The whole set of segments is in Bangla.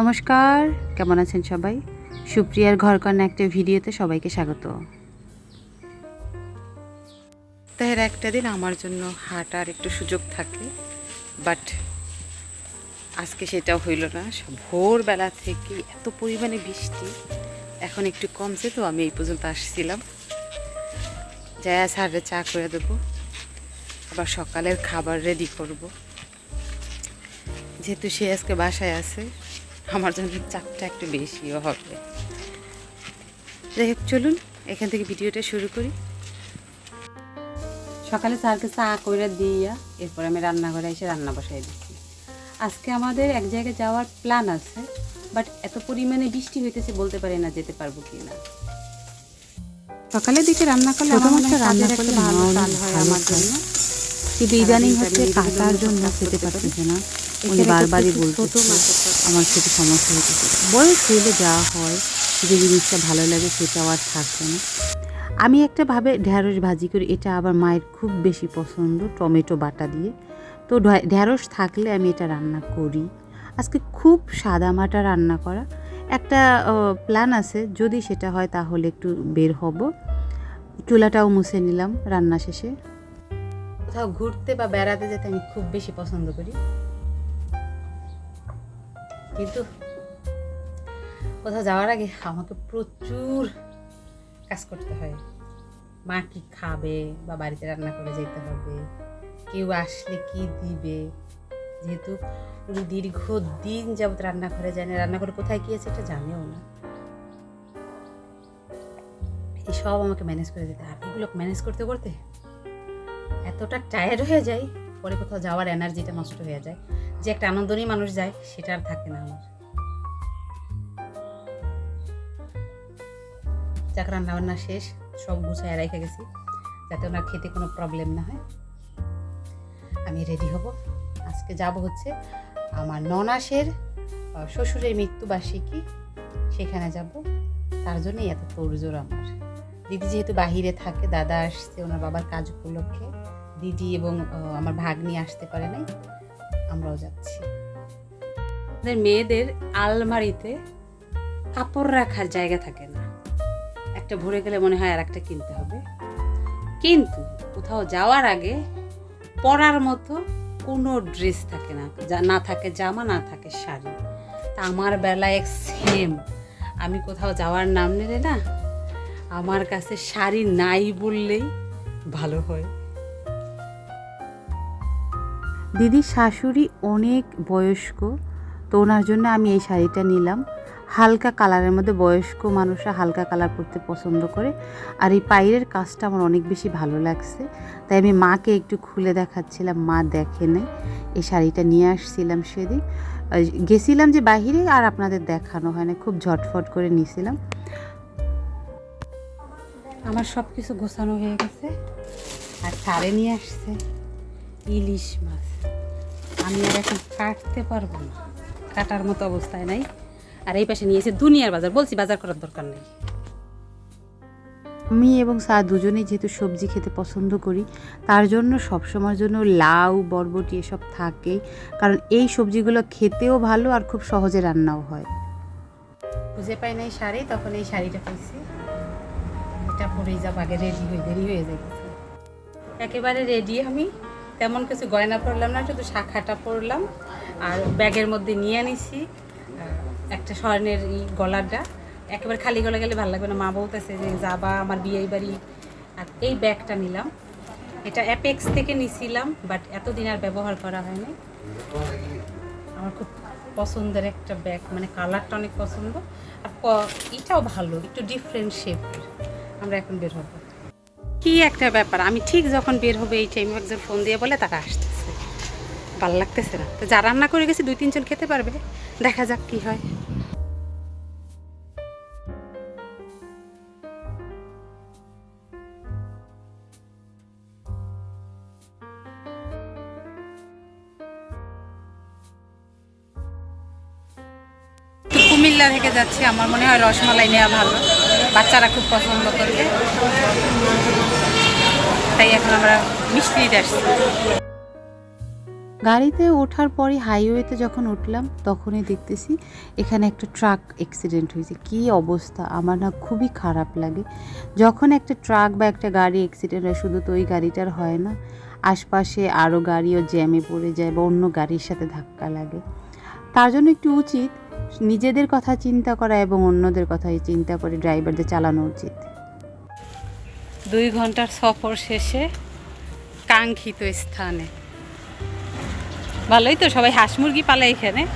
নমস্কার, কেমন আছেন সবাই? সুপ্রিয়ার ঘর কন্যা একটা ভিডিওতে সবাইকে স্বাগত। তাহের একটা দিন আমার জন্য হাঁটার একটু সুযোগ থাকে বাট আজকে সেটাও হইল না। ভোরবেলা থেকে এত পরিমাণে বৃষ্টি, এখন একটু কমছে তো আমি এই পর্যন্ত আসছিলাম। যাই স্যারে চা করে দেবো, আবার সকালের খাবার রেডি করব। যেহেতু সে আজকে বাসায় আছে আমার জন্য চাপটা একটু বেশিও হবে। যাই হোক চলুন এখান থেকে ভিডিওটা শুরু করি। সকালে স্যারকে চা করে দিয়া এরপর আমি রান্নাঘরে এসে রান্না বসাই দিচ্ছি। আজকে আমাদের এক জায়গায় যাওয়ার প্ল্যান আছে বাট এত পরিমাণে বৃষ্টি হইতেছে বলতে পারি না যেতে পারব কি না সকালের দিকে রান্না করলে আমার রান্না করলে ভালো হয় আমার জন্য। কিন্তু ইদানিং হচ্ছে কাটার জন্য খেতে পারতেছে না। উনি বারবারই বলতেছে আমার খেতে সমস্যা হতেছে বয়স হইলে যা হয় যে জিনিসটা ভালো লাগে সেটাও আর থাকবে না। আমি একটা ভাবে ঢ্যাঁড়স ভাজি করি এটা আবার মায়ের খুব বেশি পছন্দ টমেটো বাটা দিয়ে। তো ঢ্যা- ঢ্যাঁড়স থাকলে আমি এটা রান্না করি। আজকে খুব সাদা মাটা রান্না করা। একটা প্ল্যান আছে যদি সেটা হয় তাহলে একটু বের হব। চুলাটাও মুছে নিলাম রান্না শেষে। কোথাও ঘুরতে বা বেড়াতে যেতে আমি খুব বেশি পছন্দ করি। কিন্তু কোথাও যাওয়ার আগে আমাকে প্রচুর কাজ করতে হয়। মা কি খাবে বা বাড়িতে রান্না করে যেতে হবে, কেউ আসলে কি দিবে? যেহেতু উনি দীর্ঘ দিন যাবত রান্না করে যায় না রান্না করে কোথায় গিয়েছে এটা জানেও না। এই সব আমাকে ম্যানেজ করে দিতে আর এগুলো ম্যানেজ করতে করতে এতটা টায়ার্ড হয়ে যায় পরে কোথাও যাওয়ার এনার্জিটা নষ্ট হয়ে যায়। যে একটা আনন্দ নিয়ে মানুষ যায়, সেটা আর থাকে না আমার। যাক রান্না বান্না শেষ, সব গুছায় রেখে গেছি, যাতে ওনার খেতে কোনো প্রবলেম না হয়। আমি রেডি হব। আজকে যাব হচ্ছে আমার ননাসের শ্বশুরের মৃত্যুবার্ষিকী। সেখানে যাব। তার জন্যই এত তোড়জোড় আমার। দিদি যেহেতু বাহিরে থাকে, দাদা আসছে, ওনার বাবার কাজ উপলক্ষে। দিদি এবং আমার ভাগ্নি আসতে পারে নাই, আমরাও যাচ্ছি। মেয়েদের আলমারিতে কাপড় রাখার জায়গা থাকে না। একটা ভরে গেলে মনে হয় আর একটা কিনতে হবে। কিন্তু কোথাও যাওয়ার আগে পরার মতো কোনো ড্রেস থাকে না না থাকে জামা, না থাকে শাড়ি। তা আমার বেলায় এক সেম। আমি কোথাও যাওয়ার নাম নিলে না, আমার কাছে শাড়ি নাই বললেই ভালো হয়। দিদির শাশুড়ি অনেক বয়স্ক, তো ওনার জন্য আমি এই শাড়িটা নিলাম। হালকা কালারের মধ্যে বয়স্ক মানুষরা হালকা কালার পরতে পছন্দ করে। আর এই পায়ের কাজটা আমার অনেক বেশি ভালো লাগছে। তাই আমি মাকে একটু খুলে দেখাচ্ছিলাম, মা দেখে নেই। এই শাড়িটা নিয়ে আসছিলাম সেদিন। গেছিলাম যে বাহিরে আর আপনাদের দেখানো হয় না, খুব ঝটফট করে নিয়েছিলাম আমার সব কিছু গোছানো হয়ে গেছে। আর ছাড়ে নিয়ে আসছে ইলিশ মাছ। আমি আর এখন কাটতে পারব না। কাটার মতো অবস্থায় নাই। আর এই পাশে নিয়েছে দুনিয়ার বাজার। বলছি বাজার করার দরকার নেই। আমি এবং স্যার দুজনেই যেহেতু সবজি খেতে পছন্দ করি তার জন্য সবসময়ের জন্য লাউ বরবটি এসব থাকে। কারণ এই সবজিগুলো খেতেও ভালো আর খুব সহজে রান্নাও হয়। খুঁজে পাই নাই শাড়ি তখন এই শাড়িটা পেয়েছি এটা পরেই যাব আগে রেডি হয়ে দেরি হয়ে যাইতেছে। একেবারে রেডি আমি। তেমন কিছু গয়না পরলাম না, শুধু শাখাটা পরলাম আর ব্যাগের মধ্যে নিয়ে নিছি। একটা স্বর্ণের ই গলাটা। একেবারে খালি গলা গেলে ভালো লাগবে না। মা বলতেছে যে, যাবা, আমার বিয়ে বাড়ি। আর এই ব্যাগটা নিলাম। এটা অ্যাপেক্স থেকে নিছিলাম বাট এতদিন আর ব্যবহার করা হয়নি। আমার খুব পছন্দের একটা ব্যাগ মানে কালারটা অনেক পছন্দ। আর এটাও ভালো, একটু ডিফারেন্ট শেপের আমরা এখন বের হব। কি একটা ব্যাপার? আমি ঠিক যখন বের হবে এই টাইমে একজন ফোন দিয়ে বলে তারা আসতেছে। ভালো লাগতেছে না। তো যা রান্না করে গেছি দুই তিনজন খেতে পারবে। দেখা যাক কি হয়। কুমিল্লা থেকে যাচ্ছি। আমার মনে হয় রসমালাই নেওয়া ভালো। বাচ্চারা খুব পছন্দ করবে। তাই এখন আমরা মিষ্টি দিতে আসছি। গাড়িতে ওঠার পরই হাইওয়েতে যখন উঠলাম, তখনই দেখতেছি এখানে একটা ট্রাক অ্যাক্সিডেন্ট হয়েছে। কী অবস্থা? আমার না খুবই খারাপ লাগে। যখন একটা ট্রাক বা একটা গাড়ি অ্যাক্সিডেন্ট হয়, শুধু তো ওই গাড়িটার হয় না, আশপাশে আরও গাড়িও জ্যামে পড়ে যায় বা অন্য গাড়ির সাথে ধাক্কা লাগে। তার জন্য একটু উচিত নিজেদের কথা চিন্তা করা এবং অন্যদের কথা চিন্তা করে ড্রাইভারদের চালানো উচিত। দুই ঘণ্টার সফর শেষে কাঙ্ক্ষিত স্থানে। ভালোই তো, সবাই হাঁস মুরগি পালে এখানে।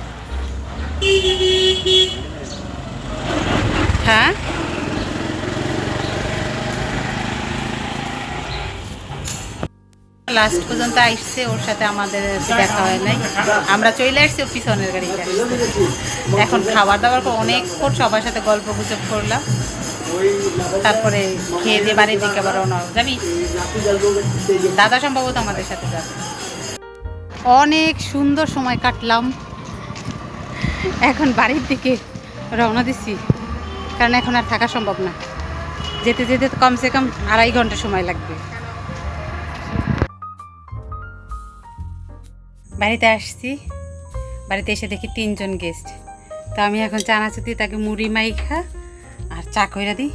হ্যাঁ? লাস্ট পর্যন্ত আসছে, ওর সাথে আমাদের দেখা হয় নাই। আমরা চলে আসছি পিছনের গাড়িতে। এখন খাবার দাবার অনেকক্ষণ সবার সাথে গল্প গুজব করলাম। তারপরে খেয়ে দিয়ে বাড়ির দিকে আবার রওনা। যাবি? দাদা সম্ভবত আমাদের সাথে যাবে। অনেক সুন্দর সময় কাটলাম। এখন বাড়ির দিকে রওনা দিছি কারণ এখন আর থাকা সম্ভব না। যেতে যেতে কমসে কম আড়াই ঘণ্টা সময় লাগবে। বাড়িতে আসছি। বাড়িতে এসে দেখি তিনজন গেস্ট তো আমি এখন চানাচুতি তাকে মুড়ি মাইখা আর চা কইরা দিই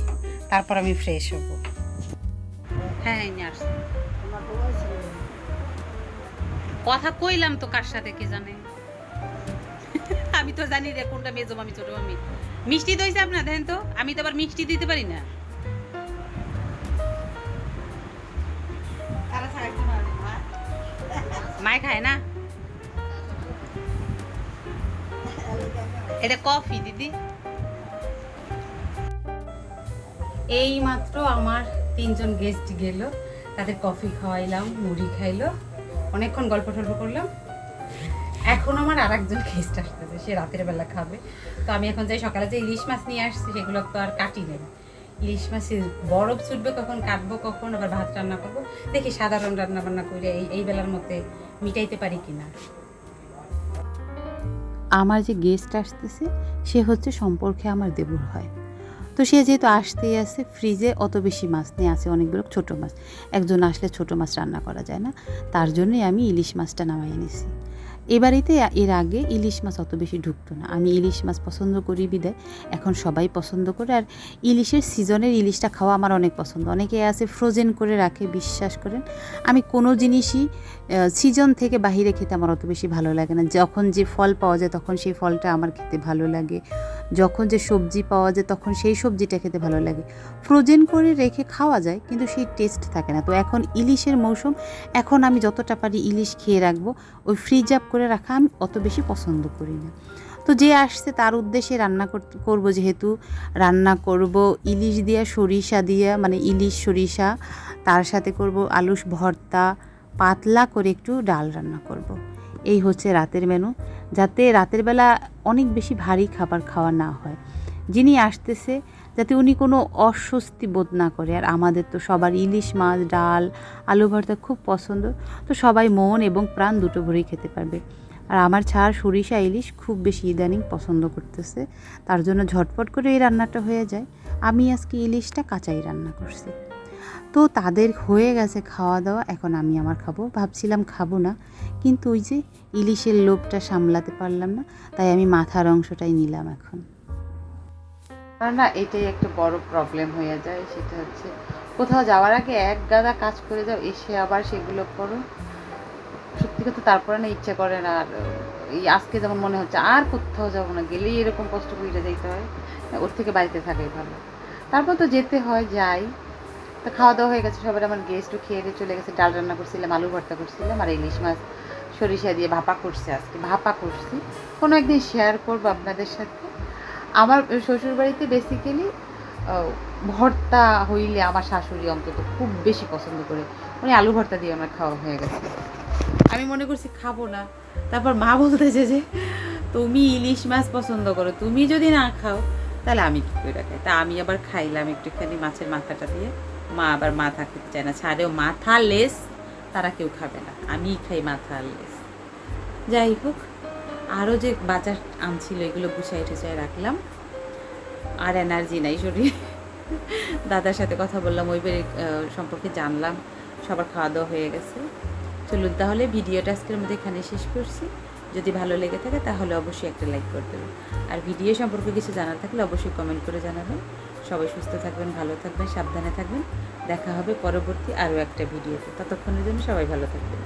তারপর আমি ফ্রেশ হব। হ্যাঁ আসছি। কথা কইলাম তো কার সাথে কে জানে। আমি তো জানি রে কোনটা মেজো আমি ছোট আমি মিষ্টি দইছে আপনার দেখেন তো আমি তো আবার মিষ্টি দিতে পারি না। মায় খায় না? এটা কফি দিদি। এই মাত্র আমার তিনজন গেস্ট গেল। তাদের কফি খাওয়াইলাম, মুড়ি খাইলো। অনেকক্ষণ গল্প টল্প করলাম। এখন আমার আর একজন গেস্ট আসতেছে, সে রাতের বেলা খাবে। তো আমি এখন যাই সকালে যে ইলিশ মাছ নিয়ে আসছি, সেগুলো তো আর কাটি নেই। ইলিশ মাছের বরফ ছুটবে কখন, কাটবো কখন, আবার ভাত রান্না করব। দেখি সাধারণ রান্না বান্না করে এই এই বেলার মধ্যে মিটাইতে পারি কিনা। আমার যে গেস্ট আসতেছে, সে হচ্ছে সম্পর্কে আমার দেবর হয়। তো সে যেহেতু আসতেই আছে ফ্রিজে অত বেশি মাছ নিয়ে আছে অনেকগুলো ছোট মাছ। একজন আসলে ছোট মাছ রান্না করা যায় না, তার জন্যই আমি ইলিশ মাছটা নামাই এনেছি। এবারেতে এর আগে ইলিশ মাছ অত বেশি ঢুকতো না। আমি ইলিশ মাছ পছন্দ করি বিদায় এখন সবাই পছন্দ করে, আর ইলিশের সিজনের ইলিশটা খাওয়া আমার অনেক পছন্দ। অনেকে আছে ফ্রোজেন করে রাখে, বিশ্বাস করেন। আমি কোনো জিনিসই সিজন থেকে বাহিরে খেতে আমার অত বেশি ভালো লাগে না। যখন যে ফল পাওয়া যায়, তখন সেই ফলটা আমার খেতে ভালো লাগে। যখন যে সবজি পাওয়া যায়, তখন সেই সবজিটা খেতে ভালো লাগে। ফ্রোজেন করে রেখে খাওয়া যায়, কিন্তু সেই টেস্ট থাকে না। তো এখন ইলিশের মৌসুম, এখন আমি যতটা পারি ইলিশ খেয়ে রাখব। ওই ফ্রিজ আপ করে রাখা আমি অত বেশি পছন্দ করি না। তো যে আসছে তার উদ্দেশ্যে রান্না করব যেহেতু, রান্না করব ইলিশ দিয়া, সরিষা দিয়া মানে ইলিশ, সরিষা, তার সাথে করব আলুস ভর্তা, পাতলা করে একটু ডাল রান্না করব। এই হচ্ছে রাতের মেনু, যাতে রাতের বেলা অনেক বেশি ভারী খাবার খাওয়া না হয়। যিনি আসতেছে, যাতে উনি কোনো অস্বস্তি বোধ না করে। আর আমাদের তো সবার ইলিশ মাছ, ডাল, আলু ভর্তা খুব পছন্দ। তো সবাই মন এবং প্রাণ দুটো ভরেই খেতে পারবে। আর আমার ছাড় সরিষা ইলিশ খুব বেশি ইদানিং পছন্দ করতেছে। তার জন্য ঝটপট করে এই রান্নাটা হয়ে যায়। আমি আজকে ইলিশটা কাঁচাই রান্না করছি। তো তাদের হয়ে গেছে খাওয়া দাওয়া এখন আমি আমার খাব। ভাবছিলাম খাব না, কিন্তু ওই যে ইলিশের লোভটা সামলাতে পারলাম না, তাই আমি মাথার অংশটাই নিলাম এখন। না এটাই একটা বড় প্রবলেম হয়ে যায়, সেটা হচ্ছে কোথাও যাওয়ার আগে এক গাদা কাজ করে যাও, এসে আবার সেগুলো করো। সত্যি কথা তারপরে না ইচ্ছে করে না, আর এই আজকে যেমন মনে হচ্ছে আর কোথাও যাব না, গেলেই এরকম কষ্ট করে যেতে হয়। ওর থেকে বাড়িতে থাকাই ভালো। তারপর তো যেতে হয়, যাই। তো খাওয়া দাওয়া হয়ে গেছে সবার আমার গেস্টও খেয়ে দিয়ে চলে গেছে, ডাল রান্না করছিলাম, আলু ভর্তা করছিলাম, আর ইলিশ মাছ সরিষা দিয়ে ভাপা করছি আজকে, ভাপা করছি। কোনো একদিন শেয়ার করব আপনাদের সাথে। আমার শ্বশুরবাড়িতে বেসিক্যালি ভর্তা হইলে আমার শাশুড়ি অন্তত খুব বেশি পছন্দ করে। উনি আলু ভর্তা দিয়ে আমার খাওয়া হয়ে গেছে। আমি মনে করছি খাব না। তারপর মা বলতেছে যে, তুমি ইলিশ মাছ পছন্দ করো, তুমি যদি না খাও, তাহলে আমি কী করে খাই? তা আমি আবার খাইলাম একটুখানি মাছের মাথাটা দিয়ে। মা আবার মাথা খেতে চায় না। ছাড়েও মাথা লেস, তারা কেউ খাবে না। আমিই খাই মাথা লেস। যাই হোক আরও যে বাজার আনছিল, এগুলো গুছাই টুছাই রাখলাম। আর এনার্জি নাই শরীর। দাদার সাথে কথা বললাম, ওই বাড়ির সম্পর্কে জানলাম। সবার খাওয়া দাওয়া হয়ে গেছে। চলুন তাহলে ভিডিওটা আজকের মধ্যে এখানে শেষ করছি। যদি ভালো লেগে থাকে, তাহলে অবশ্যই একটা লাইক করে দেবেন। আর ভিডিও সম্পর্কে কিছু জানার থাকলে অবশ্যই কমেন্ট করে জানাবেন। সবাই সুস্থ থাকবেন, ভালো থাকবেন, সাবধানে থাকবেন। দেখা হবে পরবর্তী আরও একটা ভিডিওতে। ততক্ষণের জন্য সবাই ভালো থাকবেন।